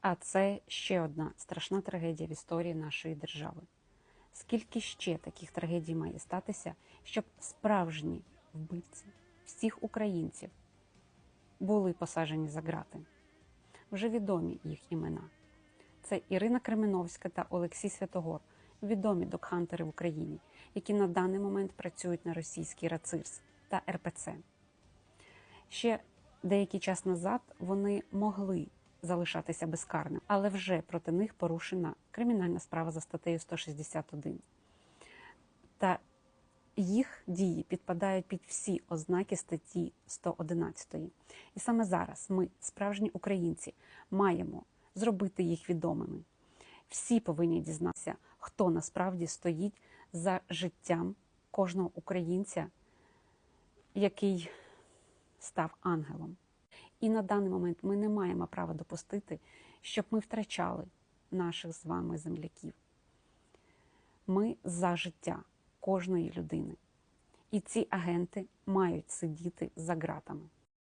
А це ще одна страшна трагедія в історії нашої держави. Скільки ще таких трагедій має статися, щоб справжні вбивці всіх українців були посаджені за ґрати? Вже відомі їх імена. Це Ірина Кременовська та Олексій Святогор, відомі докхантери в Україні, які на даний момент працюють на російський РАЦИРС та РПЦ. Ще деякий час назад вони могли залишатися безкарним, але вже проти них порушена кримінальна справа за статтею 161. Та їх дії підпадають під всі ознаки статті 111. І саме зараз ми, справжні українці, маємо зробити їх відомими. Всі повинні дізнатися, хто насправді стоїть за життям кожного українця, який став ангелом. І на даний момент ми не маємо права допустити, щоб ми втрачали наших з вами земляків. Ми за життя кожної людини. І ці агенти мають сидіти за ґратами.